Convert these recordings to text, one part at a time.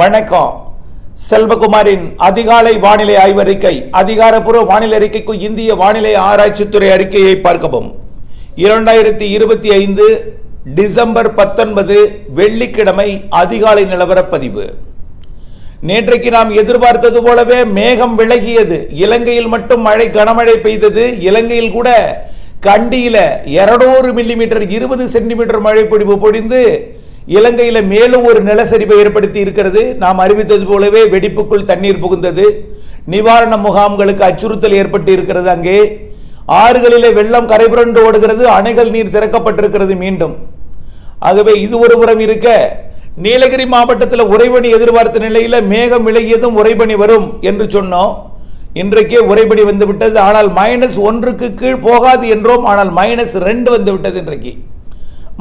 வணக்கம். செல்வகுமாரின் அதிகாலை வானிலை ஆய்வறிக்கை அதிகாரப்பூர்வ வானிலை அறிக்கைக்கு இந்திய வானிலை ஆராய்ச்சித்துறை அறிக்கையை பார்க்கவும். இரண்டாயிரத்தி இருபத்தி ஐந்து டிசம்பர் பத்தொன்பது வெள்ளிக்கிழமை அதிகாலை நிலவரப் பதிவு நேற்றைக்கு நாம் எதிர்பார்த்தது போலவே மேகம் விலகியது. இலங்கையில் மட்டும் மழை கனமழை பெய்தது. இலங்கையில் கூட கண்டியில 200 மில்லிமீட்டர் இருபது சென்டிமீட்டர் மழை பொழிவு பொழிந்து இலங்கையில் மேலும் ஒரு நிலச்சரிவை ஏற்படுத்தி இருக்கிறது. நாம் அறிவித்தது போலவே வெடிப்புக்குள் தண்ணீர் புகுந்தது. நிவாரண முகாம்களுக்கு அச்சுறுத்தல் ஏற்பட்டு இருக்கிறது அங்கே. ஆறுகளிலே வெள்ளம் கரைபுரண்டு ஓடுகிறது. அணைகள் நீர் திறக்கப்பட்டிருக்கிறது மீண்டும். ஆகவே இது ஒரு புறம் இருக்க நீலகிரி மாவட்டத்தில் உறைபனி எதிர்பார்த்த நிலையில் மேகம் விலகியதும் உறைபனி வரும் என்று சொன்னோம். இன்றைக்கே உறைபனி வந்து விட்டது ஆனால் மைனஸ் ஒன்றுக்கு கீழ் போகாது என்றோம். ஆனால் மைனஸ் ரெண்டு வந்துவிட்டது இன்றைக்கு.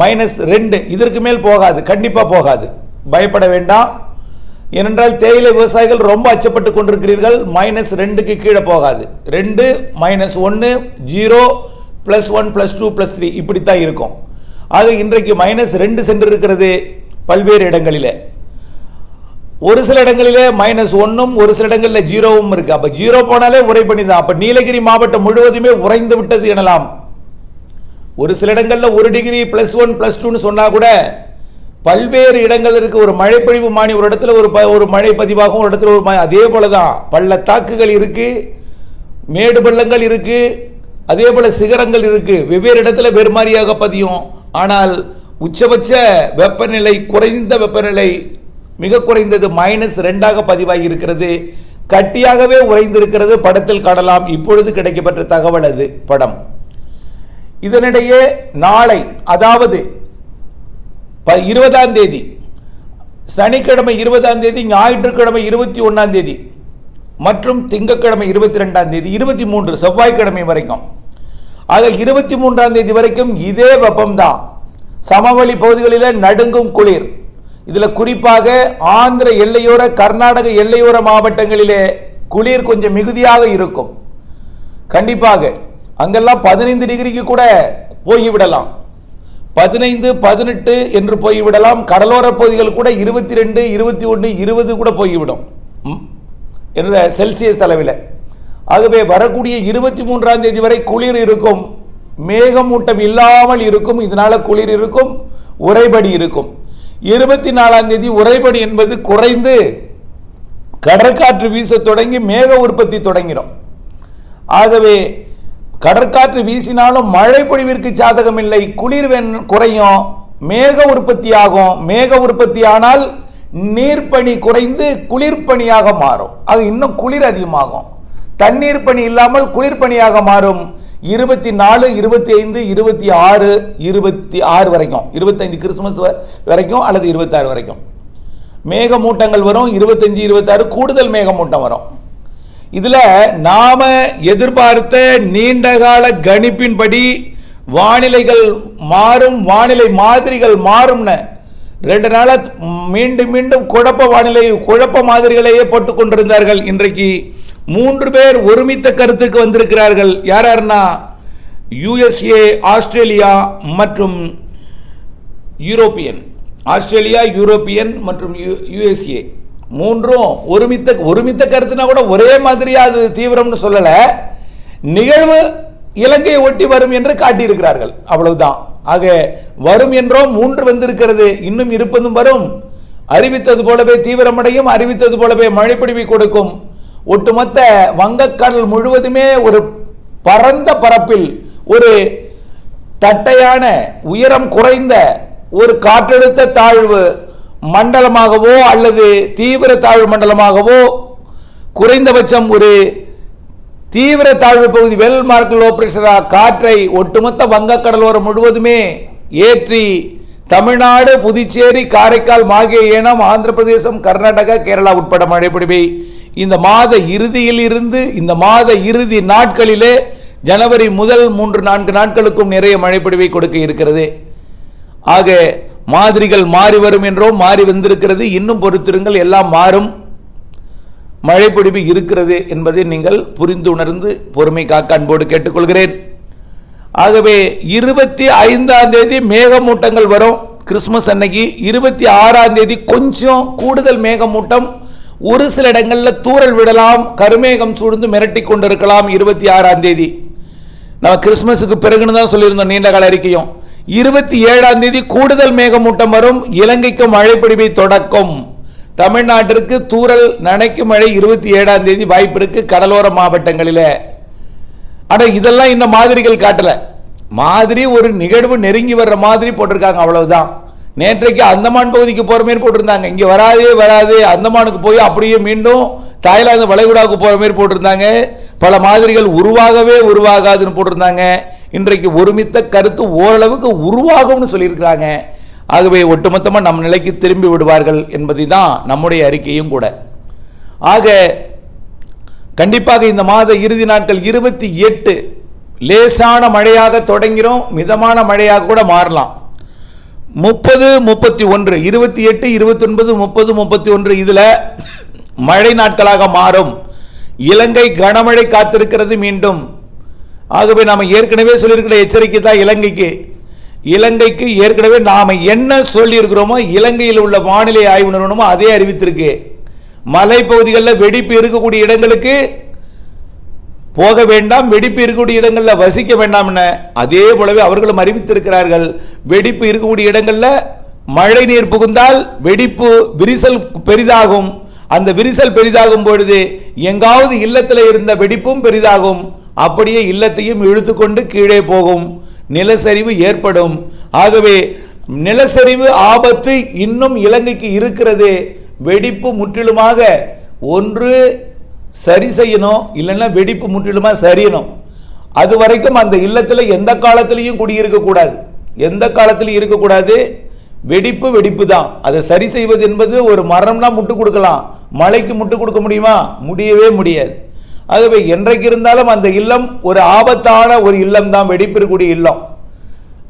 மைனஸ் ரெண்டு. இதற்கு மேல் போகாது கண்டிப்பாக போகாது. பயப்பட வேண்டாம். ஏனென்றால் தேயிலை விவசாயிகள் ரொம்ப அச்சப்பட்டு கொண்டிருக்கிறீர்கள். மைனஸ் ரெண்டுக்கு கீழே போகாது. ரெண்டு மைனஸ் ஒன்று zero plus one plus two plus three இப்படித்தான் இருக்கும். ஆக இன்றைக்கு மைனஸ் ரெண்டு சென்று இருக்கிறது பல்வேறு இடங்களில். ஒரு சில இடங்களிலே மைனஸ் ஒன்றும் ஒரு சில இடங்களில் ஜீரோவும் இருக்குது அப்போ ஜீரோ போனாலே உரை பண்ணி தான் அப்போ நீலகிரி மாவட்டம் முழுவதுமே உறைந்து விட்டது எனலாம். ஒரு சில இடங்களில் ஒரு டிகிரி ப்ளஸ் ஒன் ப்ளஸ் டூன்னு சொன்னால் கூட பல்வேறு இடங்கள் இருக்குது ஒரு மழைப்பொழிவு மானி ஒரு இடத்துல ஒரு ப- ஒரு மழை பதிவாகும் ஒரு இடத்துல ஒரு ம- அதே போல தான் பள்ளத்தாக்குகள் இருக்குது மேடு பள்ளங்கள் இருக்குது அதே போல் சிகரங்கள் இருக்குது வெவ்வேறு இடத்துல வேறு மாதிரியாக பதியும். ஆனால் உச்சபட்ச வெப்பநிலை குறைந்த வெப்பநிலை மிக குறைந்தது மைனஸ் ரெண்டாக பதிவாகி இருக்கிறது. கட்டியாகவே உறைந்திருக்கிறது. படத்தில் காணலாம். இப்பொழுது கிடைக்கப்பட்ட தகவல் அது படம். இதனிடையே நாளை அதாவது ப- இருபதாம் தேதி சனிக்கிழமை இருபதாம் தேதி ஞாயிற்றுக்கிழமை இருபத்தி ஒன்றாம் தேதி மற்றும் திங்கட்கிழமை இருபத்தி ரெண்டாம் தேதி இருபத்தி மூன்று செவ்வாய்க்கிழமை வரைக்கும். ஆக இருபத்தி மூன்றாம் தேதி வரைக்கும் இதே வெப்பம்தான். சமவெளி பகுதிகளில் நடுங்கும் குளிர். இதில் குறிப்பாக ஆந்திர எல்லையோர கர்நாடக எல்லையோர மாவட்டங்களிலே குளிர் கொஞ்சம் மிகுதியாக இருக்கும். கண்டிப்பாக அங்கெல்லாம் பதினைந்து டிகிரிக்கு கூட போய்விடலாம். பதினைந்து பதினெட்டு என்று போய்விடலாம். கடலோர பகுதிகள் கூட இருபத்தி ரெண்டு இருபத்தி ஒன்று இருபது கூட போய்விடும். ம், என்ற செல்சியஸ் அளவில். ஆகவே வரக்கூடிய இருபத்தி மூன்றாம் தேதி வரை குளிர் இருக்கும். மேகமூட்டம் இல்லாமல் இருக்கும். இதனால குளிர் இருக்கும் உறைபடி இருக்கும். இருபத்தி நாலாம் தேதி உறைபடி என்பது குறைந்து கடற்காற்று வீச தொடங்கி மேக உற்பத்தி தொடங்கிடும் ஆகவே கடற்காற்று வீசினாலும் மழை பொழிவிற்கு சாதகம் இல்லை. குளிர் வெண்- குறையும். மேக உற்பத்தி ஆகும் மேக உற்பத்தி ஆனால் நீர்ப்பணி குறைந்து குளிர்பணியாக மாறும். அது இன்னும் குளிர் அதிகமாகும். தண்ணீர் பனி இல்லாமல் குளிர்பணியாக மாறும். இருபத்தி நாலு இருபத்தி ஐந்து இருபத்தி ஆறு இருபத்தி ஆறு வரைக்கும். இருபத்தைந்து கிறிஸ்துமஸ் வரைக்கும் அல்லது இருபத்தாறு வரைக்கும். மேகமூட்டங்கள் வரும். இருபத்தஞ்சு இருபத்தாறு கூடுதல் மேகமூட்டம் வரும். இதுல நாம எதிர்பார்த்த நீண்டகால கணிப்பின்படி வானிலைகள் மாறும் வானிலை மாதிரிகள் மாறும்னு. ரெண்டு நாளாக மீண்டும் மீண்டும் குழப்ப வானிலை குழப்ப மாதிரிகளையே போட்டு கொண்டிருந்தார்கள். இன்றைக்கு மூன்று பேர் ஒருமித்த கருத்துக்கு வந்திருக்கிறார்கள். யார் யாருன்னா யுஎஸ்ஏ ஆஸ்திரேலியா மற்றும் யூரோப்பியன். ஆஸ்திரேலியா யூரோப்பியன் மற்றும் யுஎஸ்ஏ. மூன்றும் ஒருமித்த ஒருமித்த கருத்துனா கூட ஒரே மாதிரியா அது தீவிரம்னு சொல்லலை. நிகழ்வு இலங்கையை ஒட்டி வரும் என்று காட்டியிருக்கிறார்கள். அவ்வளவுதான். ஆக வரும் என்றோம் மூன்று வந்திருக்கிறது. இன்னும் இருப்பதும் வரும். அறிவித்தது போலவே தீவிரமடையும் அறிவித்தது போலவே மழைப்பிடிவை கொடுக்கும். ஒட்டுமொத்த வங்கக்கடல் முழுவதுமே ஒரு பரந்த பரப்பில் ஒரு தட்டையான உயரம் குறைந்த ஒரு காற்றழுத்த தாழ்வு மண்டலமாகவோ அல்லது தீவிர தாழ்வு மண்டலமாகவோ குறைந்தபட்சம் ஒரு தீவிர தாழ்வு பகுதி வெல் மார்க் லோ பிரஷரா காற்றை ஒட்டுமொத்த வங்கக்கடலோரம் முழுவதுமே ஏற்றி தமிழ்நாடு புதுச்சேரி காரைக்கால் மாகே ஏனம் ஆந்திர பிரதேசம் கர்நாடகா கேரளா உட்பட மழைப்பிடிவை இந்த மாத இறுதியில் இருந்து இந்த மாத இறுதி நாட்களிலே ஜனவரி முதல் மூன்று நான்கு நாட்களுக்கும் நிறைய மழைப்பிடிவை கொடுக்க இருக்கிறது. ஆக மாதிரிகள் மாறி வரும் என்றோம் மாறி வந்திருக்கிறது. இன்னும் பொறுத்திருங்கள் எல்லாம் மாறும். மழைப்பிடிவு இருக்கிறது என்பதை நீங்கள் புரிந்து உணர்ந்து பொறுமை காக்க அன்போடு கேட்டுக்கொள்கிறேன். ஆகவே இருபத்தி ஐந்தாம் தேதி மேகமூட்டங்கள் வரும். கிறிஸ்மஸ் அன்னைக்கு இருபத்தி ஆறாம் தேதி கொஞ்சம் கூடுதல் மேகமூட்டம். ஒரு சில இடங்களில் தூறல் விடலாம் கருமேகம் சூழ்ந்து மிரட்டி கொண்டிருக்கலாம் இருபத்தி ஆறாம் தேதி. நம்ம கிறிஸ்மஸுக்கு பிறகுன்னு தான் சொல்லியிருந்தோம் நீண்ட கால அறிக்கையும். இருபத்தி ஏழாம் தேதி கூடுதல் மேகமூட்டம் வரும். இலங்கைக்கு மழை பொழிவை தொடக்கும். தமிழ்நாட்டிற்கு தூரல் நனைக்கும் மழை இருபத்தி ஏழாம் தேதி வாய்ப்பு இருக்கு கடலோர மாவட்டங்களில். ஆனால் இதெல்லாம் இந்த மாதிரிகள் காட்டலை. மாதிரி ஒரு நிகழ்வு நெருங்கி வர்ற மாதிரி போட்டிருக்காங்க அவ்வளவுதான். நேற்றைக்கு அந்தமான் பகுதிக்கு போகிற மாரி போட்டிருந்தாங்க. இங்க வராதே வராது அந்தமானுக்கு போய் அப்படியே மீண்டும் தாய்லாந்து வளைகுடாவுக்கு போற மாதிரி போட்டிருந்தாங்க. பல மாதிரிகள் உருவாகவே உருவாகாதுன்னு போட்டிருந்தாங்க. இன்றைக்கு ஒருமித்த கருத்து ஓரளவுக்கு உருவாகும்னு சொல்லியிருக்கிறாங்க. ஆகவே ஒட்டுமொத்தமாக நம் நிலைக்கு திரும்பி விடுவார்கள் என்பதை தான் நம்முடைய அறிக்கையும் கூட. ஆக கண்டிப்பாக இந்த மாத இறுதி நாட்கள் இருபத்தி எட்டு லேசான மழையாக தொடங்கிறோம். மிதமான மழையாக கூட மாறலாம். முப்பது முப்பத்தி ஒன்று இருபத்தி எட்டு இருபத்தி ஒன்பது முப்பது முப்பத்தி ஒன்று இதில் மழை நாட்களாக மாறும். இலங்கை கனமழை காத்திருக்கிறது மீண்டும். ஆகவே நாம் ஏற்கனவே சொல்லியிருக்கிற எச்சரிக்கை தான் இலங்கைக்கு. இலங்கைக்கு ஏற்கனவே நாம் என்ன சொல்லியிருக்கிறோமோ இலங்கையில் உள்ள வானிலை ஆய்வு நிறுவனமோ அதே அறிவித்திருக்கு. மலைப்பகுதிகளில் வெடிப்பு இருக்கக்கூடிய இடங்களுக்கு போக வேண்டாம் வெடிப்பு இருக்கக்கூடிய இடங்களில் வசிக்க வேண்டாம் என அதே போலவே அவர்களும் அறிவித்திருக்கிறார்கள். வெடிப்பு இருக்கக்கூடிய இடங்களில் மழை நீர் புகுந்தால் வெடிப்பு விரிசல் பெரிதாகும். அந்த விரிசல் பெரிதாகும் பொழுது எங்காவது இல்லத்தில் இருந்த வெடிப்பும் பெரிதாகும். அப்படியே இல்லத்தையும் இழுத்துக்கொண்டு கீழே போகும். நிலச்சரிவு ஏற்படும். ஆகவே நிலச்சரிவு ஆபத்து இன்னும் இலங்கைக்கு இருக்கிறது. வெடிப்பு முற்றிலுமாக ஒன்று சரி செய்யணும் இல்லைன்னா வெடிப்பு முற்றிலுமாக சரியணும். அது வரைக்கும் அந்த இல்லத்தில் எந்த காலத்திலையும் குடியிருக்கக்கூடாது எந்த காலத்திலையும் இருக்கக்கூடாது வெடிப்பு வெடிப்பு தான் அதை சரி செய்வது என்பது ஒரு மரம்னா முட்டு கொடுக்கலாம். மலைக்கு முட்டு கொடுக்க முடியுமா? முடியவே முடியாது. ஆகவே என்றைக்கு இருந்தாலும் அந்த இல்லம் ஒரு ஆபத்தான ஒரு இல்லம் தான் வெடிப்பிற்குடி இல்லம்.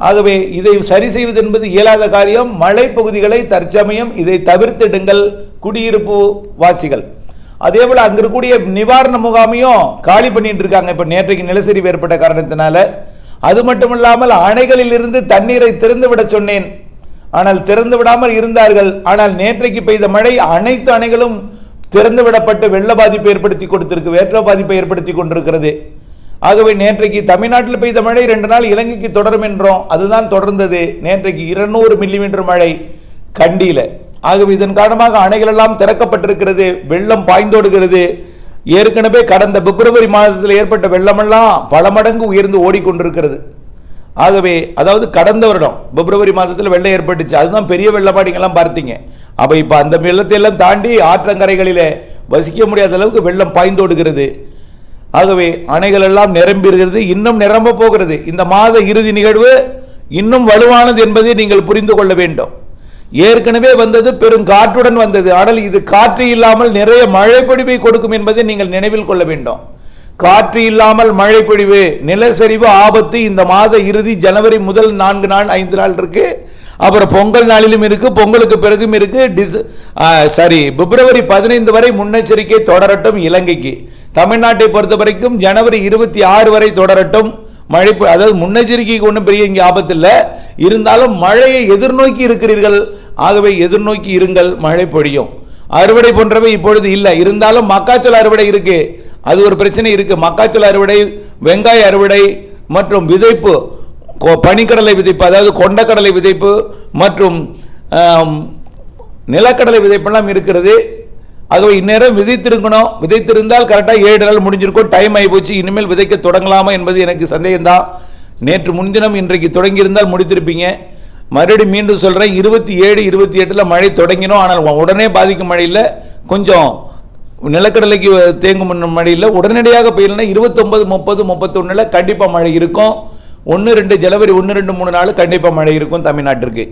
ஆகவே இதை சரி செய்வது என்பது இயலாத காரியம். மலைப்பகுதிகளை தற்சமயம் இதை தவிர்த்திடுங்கள் குடியிருப்பு வாசிகள். அதே போல் அங்கே இருக்கக்கூடிய நிவாரண முகாமையும் காலி பண்ணிட்டு இருக்காங்க. இப்போ நேற்றைக்கு நிலச்சரிவு ஏற்பட்ட காரணத்தினால. அது மட்டும் இல்லாமல் அணைகளில் இருந்து தண்ணீரை திறந்து விட சொன்னேன். ஆனால் திறந்து விடாமல் இருந்தார்கள். ஆனால் நேற்றைக்கு பெய்த மழை அனைத்து அணைகளும் திறந்து விடப்பட்டு வெள்ள பாதிப்பை ஏற்படுத்தி கொடுத்திருக்கு வேற்ற பாதிப்பை ஏற்படுத்தி கொண்டிருக்கிறது. ஆகவே நேற்றைக்கு தமிழ்நாட்டில் பெய்த மழை ரெண்டு நாள் இலங்கைக்கு தொடரும் என்றோம். அதுதான் தொடர்ந்தது. நேற்றைக்கு இருநூறு மில்லிமீட்டர் மழை கண்டியில. ஆகவே இதன் காரணமாக அணைகள் எல்லாம் திறக்கப்பட்டிருக்கிறது. வெள்ளம் பாய்ந்தோடுகிறது. ஏற்கனவே கடந்த பிப்ரவரி மாதத்தில் ஏற்பட்ட வெள்ளமெல்லாம் பல மடங்கு உயர்ந்து ஓடிக்கொண்டிருக்கிறது. ஆகவே அதாவது கடந்த வருடம் பிப்ரவரி மாதத்தில் வெள்ளம் ஏற்பட்டுச்சு. அதுதான் பெரிய வெள்ளமா பார்த்தீங்க. அப்போ இப்போ அந்த வெள்ளத்தை எல்லாம் தாண்டி ஆற்றங்கரைகளில் வசிக்க முடியாத அளவுக்கு வெள்ளம் பாய்ந்தோடுகிறது. ஆகவே அணைகள் எல்லாம் நிரம்பியிருக்கிறது இன்னும் நிரம்ப போகிறது. இந்த மாத இறுதி நிகழ்வு இன்னும் வலுவானது என்பதை நீங்கள் புரிந்து கொள்ள வேண்டும். ஏற்கனவே வந்தது பெரும் காற்றுடன் வந்தது. ஆனால் இது காற்று இல்லாமல் நிறைய மழை பொடிவை கொடுக்கும் என்பதை நீங்கள் நினைவில் கொள்ள வேண்டும். காற்று இல்லாமல் மழை பொழிவு நிலச்சரிவு ஆபத்து இந்த மாத இறுதி ஜனவரி முதல் நான்கு நாள் ஐந்து நாள் இருக்கு. அப்புறம் பொங்கல் நாளிலும் இருக்கு பொங்கலுக்கு பிறகும் இருக்கு. டிஸ் சாரி பிப்ரவரி பதினைந்து வரை முன்னெச்சரிக்கை தொடரட்டும் இலங்கைக்கு. தமிழ்நாட்டை பொறுத்த வரைக்கும் ஜனவரி இருபத்தி ஆறு வரை தொடரட்டும். மழை அதாவது முன்னெச்சரிக்கைக்கு ஒன்றும் பெரிய இங்கே ஆபத்து இல்லை. இருந்தாலும் மழையை எதிர்நோக்கி இருக்கிறீர்கள். ஆகவே எதிர்நோக்கி இருங்கள் மழை பொழியும். அறுவடை போன்றவை இப்பொழுது இல்லை. இருந்தாலும் மக்காச்சோள அறுவடை இருக்குது அது ஒரு பிரச்சனை இருக்குது மக்காச்சோள அறுவடை வெங்காய அறுவடை மற்றும் விதைப்பு கொ- பனிக்கடலை விதைப்பு அதாவது கொண்டக்கடலை விதைப்பு மற்றும் நிலக்கடலை விதைப்பெல்லாம் இருக்கிறது. ஆகவே இந்நேரம் விதைத்திருக்கணும். விதைத்திருந்தால் கரெக்டாக ஏழு நாள் முடிஞ்சிருக்கும். டைம் ஆகி போச்சு இனிமேல் விதைக்க தொடங்கலாமா என்பது எனக்கு சந்தேகம்தான். நேற்று முன்தினம் இன்றைக்கு தொடங்கியிருந்தால் முடித்திருப்பீங்க. மறுபடியும் மீண்டும் சொல்கிறேன் இருபத்தி ஏழு இருபத்தி எட்டில் மழை தொடங்கினோம். ஆனால் உடனே பாதிக்கும் மழை இல்லை. கொஞ்சம் நிலக்கடலைக்கு தேங்கும் மழையில் உடனடியாக பெய்யலன்னா இருபத்தொன்பது முப்பது முப்பத்தொன்னில் கண்டிப்பாக மழை இருக்கும். ஒன்று ரெண்டு ஜனவரி ஒன்று ரெண்டு மூணு நாள் கண்டிப்பாக மழை இருக்கும் தமிழ்நாட்டிற்கு.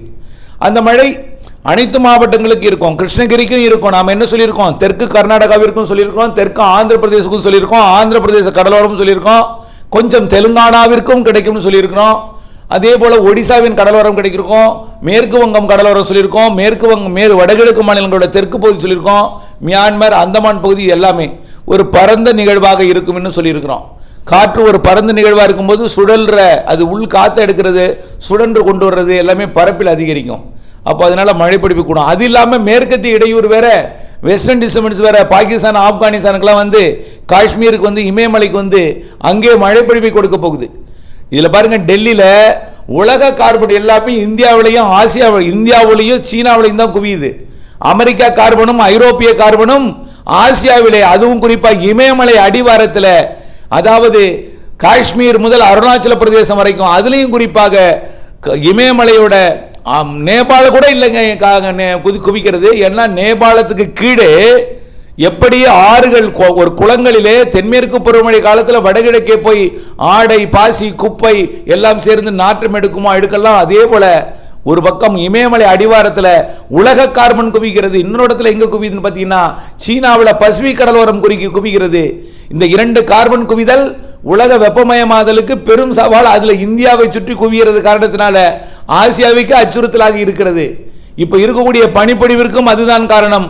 அந்த மழை அனைத்து மாவட்டங்களுக்கு இருக்கும். கிருஷ்ணகிரிக்கும் இருக்கும். நாம் என்ன சொல்லியிருக்கோம்? தெற்கு கர்நாடகாவிற்கும் சொல்லியிருக்கோம். தெற்கு ஆந்திர பிரதேசக்கும் சொல்லியிருக்கோம். ஆந்திர பிரதேச கடலோரமும் சொல்லியிருக்கோம். கொஞ்சம் தெலுங்கானாவிற்கும் கிடைக்கும்னு சொல்லியிருக்கிறோம். அதே போல் ஒடிசாவின் கடலோரம் கிடைக்கிறோம் மேற்கு வங்கம் கடலோரம் சொல்லியிருக்கோம் மேற்கு வங்கம் மேற்கு வடகிழக்கு மாநிலங்களோட தெற்கு பகுதி சொல்லியிருக்கோம் மியான்மர் அந்தமான் பகுதி எல்லாமே ஒரு பரந்த நிகழ்வாக இருக்கும்னு சொல்லியிருக்கிறோம். காற்று ஒரு பரந்த நிகழ்வாக இருக்கும்போது சுழல்ற அது உள் காற்று எடுக்கிறது சுழன்று கொண்டு வர்றது எல்லாமே பரப்பில் அதிகரிக்கும். அப்போ அதனால் மழை பிடிப்பு கூடும். அது இல்லாமல் மேற்கத்திய இடையூறு வேற வெஸ்டர்ன் டிஸ்டர்பன்ஸ் வேற பாகிஸ்தான் ஆப்கானிஸ்தானுக்கெல்லாம் வந்து காஷ்மீருக்கு வந்து இமயமலைக்கு வந்து அங்கே மழை பிடிப்பை கொடுக்க போகுது. இதில் பாருங்கள் டெல்லியில் உலக கார்பன் எல்லாமே இந்தியாவிலையும் ஆசியாவில் இந்தியாவிலையும் சீனாவிலையும் தான் குவியுது. அமெரிக்கா கார்பனும் ஐரோப்பிய கார்பனும் ஆசியாவிலே அதுவும் குறிப்பாக இமயமலை அடிவாரத்தில் அதாவது காஷ்மீர் முதல் அருணாச்சல பிரதேசம் வரைக்கும் அதுலேயும் குறிப்பாக க- இமயமலையோட நேபாள கூட இல்லைங்க நே- குதி- குவிக்கிறது. ஏன்னா நேபாளத்துக்கு கீழே எப்படி ஆறுகள் ஒரு குளங்களிலே தென்மேற்கு பருவமழை காலத்தில் வடகிழக்கே போய் ஆடை பாசி குப்பை எல்லாம் சேர்ந்து நாற்றம் எடுக்குமா எடுக்கலாம். அதே போல ஒரு பக்கம் இமயமலை அடிவாரத்தில் உலக கார்பன் குவிக்கிறது இன்னொரு இடத்துல எங்கே குவிதுன்னு பார்த்தீங்கன்னா சீனாவில் பசிபிக் கடலோரம் குறுக்கி குவிக்கிறது இந்த இரண்டு கார்பன் குவிதல் உலக வெப்பமயமாதலுக்கு பெரும் சவால். அதில் இந்தியாவை சுற்றி குவிகிறது காரணத்தினால ஆசியாவுக்கு அச்சுறுத்தலாக இருக்கிறது. இப்போ இருக்கக்கூடிய பனிப்பொழிவிற்கும் அதுதான் காரணம்.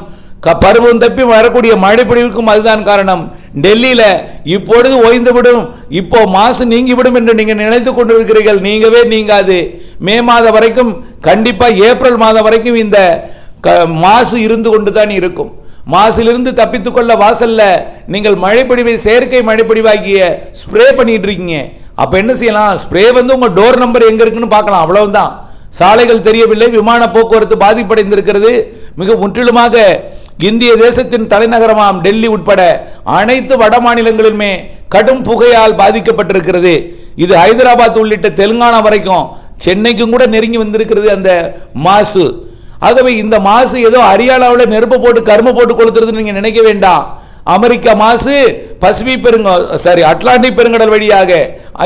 பருவம் தப்பி வரக்கூடிய மழைப்பொழிவுக்கும் அதுதான் காரணம். டெல்லியில் இப்பொழுது ஓய்ந்துவிடும். இப்போ மாசு நீங்கிவிடும் என்று நீங்கள் நினைத்து கொண்டிருக்கிறீர்கள். நீங்கவே நீங்காது. மே மாதம் வரைக்கும் கண்டிப்பாக ஏப்ரல் மாதம் வரைக்கும் இந்த க- மாசு இருந்து கொண்டு தான் இருக்கும். மாசிலிருந்து தப்பித்துக்கொள்ள வாசல்ல நீங்கள் மழைப்பொழிவை செயற்கை மழைப்பொழிவாகிய ஸ்ப்ரே பண்ணிட்டு இருக்கீங்க அப்போ என்ன செய்யலாம்? ஸ்ப்ரே வந்து உங்கள் டோர் நம்பர் எங்கே இருக்குன்னு பார்க்கலாம். அவ்வளவுதான். சாலைகள் தெரியவில்லை. விமான போக்குவரத்து பாதிப்படைந்திருக்கிறது. மிக முற்றிலுமாக இந்திய தேசத்தின் தலைநகரமாம் டெல்லி உட்பட அனைத்து வட மாநிலங்களிலுமே கடும் புகையால் பாதிக்கப்பட்டிருக்கிறது. இது ஹைதராபாத் உள்ளிட்ட தெலுங்கானா வரைக்கும் சென்னைக்கும் கூட நெருங்கி வந்திருக்கிறது அந்த மாசு. ஆகவே இந்த மாசு ஏதோ ஹரியானாவில் நெருப்பு போட்டு கரும்பு போட்டு கொளுத்துறதுன்னு நீங்க நினைக்க வேண்டாம். அமெரிக்கா மாசு பசிபிக் பெருங்க சாரி அட்லாண்டிக் பெருங்கடல் வழியாக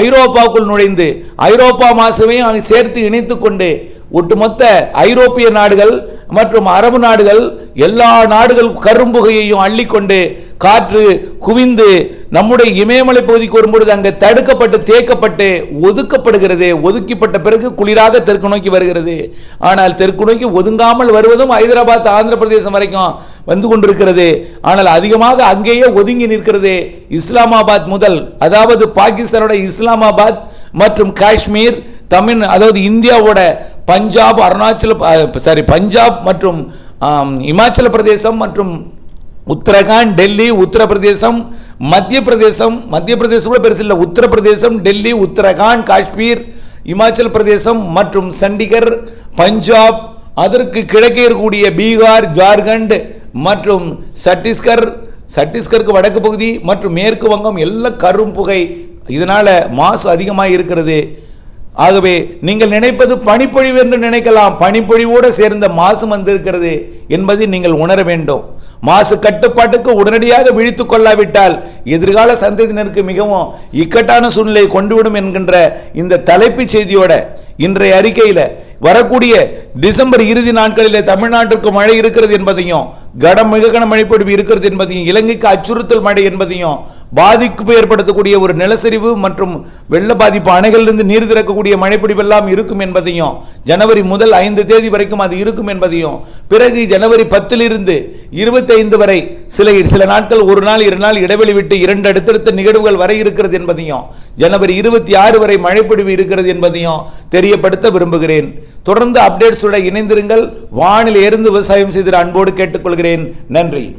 ஐரோப்பாவுக்குள் நுழைந்து ஐரோப்பா மாசுவையும் அங்கு சேர்த்து இணைத்து கொண்டு ஒட்டுமொத்த ஐரோப்பிய நாடுகள் மற்றும் அரபு நாடுகள் எல்லா நாடுகள் கரும்புகையையும் அள்ளிக்கொண்டு காற்று குவிந்து நம்முடைய இமயமலை பகுதிக்கு வரும்பொழுது அங்கே தடுக்கப்பட்டு தேக்கப்பட்டு ஒதுக்கப்படுகிறது. ஒதுக்கிப்பட்ட பிறகு குளிராக தெற்கு நோக்கி வருகிறது. ஆனால் தெற்கு நோக்கி ஒதுங்காமல் வருவதும் ஹைதராபாத் ஆந்திர பிரதேசம் வரைக்கும் வந்து கொண்டிருக்கிறது. ஆனால் அதிகமாக அங்கேயே ஒதுங்கி நிற்கிறது இஸ்லாமாபாத் முதல் அதாவது பாகிஸ்தானோட இஸ்லாமாபாத் மற்றும் காஷ்மீர் தமிழ் அதாவது இந்தியாவோட பஞ்சாப் அருணாச்சல சாரி பஞ்சாப் மற்றும் இமாச்சல பிரதேசம் மற்றும் உத்தரகாண்ட் டெல்லி உத்தரப்பிரதேசம் மத்திய பிரதேசம் மத்திய பிரதேசம் கூட பெருசு இல்லை. உத்தரப்பிரதேசம் டெல்லி உத்தரகாண்ட் காஷ்மீர் இமாச்சல பிரதேசம் மற்றும் சண்டிகர் பஞ்சாப் அதற்கு கிழக்கே இருக்கக்கூடிய பீகார் ஜார்க்கண்ட் மற்றும் சத்தீஸ்கர் சத்தீஸ்கருக்கு வடக்கு பகுதி மற்றும் மேற்கு வங்கம் எல்லாம் கரும் புகை மாசு அதிகமாக இருக்கிறது ஆகவே நீங்கள் நினைப்பது பனிப்பொழிவு என்று நினைக்கலாம். பனிப்பொழிவோடு சேர்ந்த மாசு வந்திருக்கிறது என்பதை நீங்கள் உணர வேண்டும். மாசு கட்டுப்பாட்டுக்கு உடனடியாக விழித்து கொள்ளாவிட்டால் எதிர்கால சந்ததியினருக்கு மிகவும் இக்கட்டான சூழ்நிலை கொண்டுவிடும் என்கின்ற இந்த தலைப்புச் செய்தியோட இன்றைய அறிக்கையில் வரக்கூடிய டிசம்பர் இறுதி நாட்களிலே தமிழ்நாட்டிற்கு மழை இருக்கிறது என்பதையும் கடம் மிக கன மழைப்பொழிவு இருக்கிறது என்பதையும் இலங்கைக்கு அச்சுறுத்தல் மழை என்பதையும் பாதிப்பு ஏற்படுத்தக்கூடிய ஒரு நிலச்சரிவு மற்றும் வெள்ள பாதிப்பு அணைகளிலிருந்து நீர் திறக்கக்கூடிய மழைப்பிடிப்பெல்லாம் இருக்கும் என்பதையும் ஜனவரி முதல் ஐந்து தேதி வரைக்கும் அது இருக்கும் என்பதையும் பிறகு ஜனவரி பத்திலிருந்து இருபத்தைந்து வரை சில சில நாட்கள் ஒரு நாள் இரு நாள் இடைவெளி விட்டு இரண்டு அடுத்தடுத்த நிகழ்வுகள் வரை இருக்கிறது என்பதையும் ஜனவரி இருபத்தி ஆறு வரை மழைப்பிடிவு இருக்கிறது என்பதையும் தெரியப்படுத்த விரும்புகிறேன். தொடர்ந்து அப்டேட்ஸுடன் இணைந்திருங்கள். வானில் இருந்து விவசாயம் செய்த அன்போடு கேட்டுக்கொள்கிறேன். நன்றி.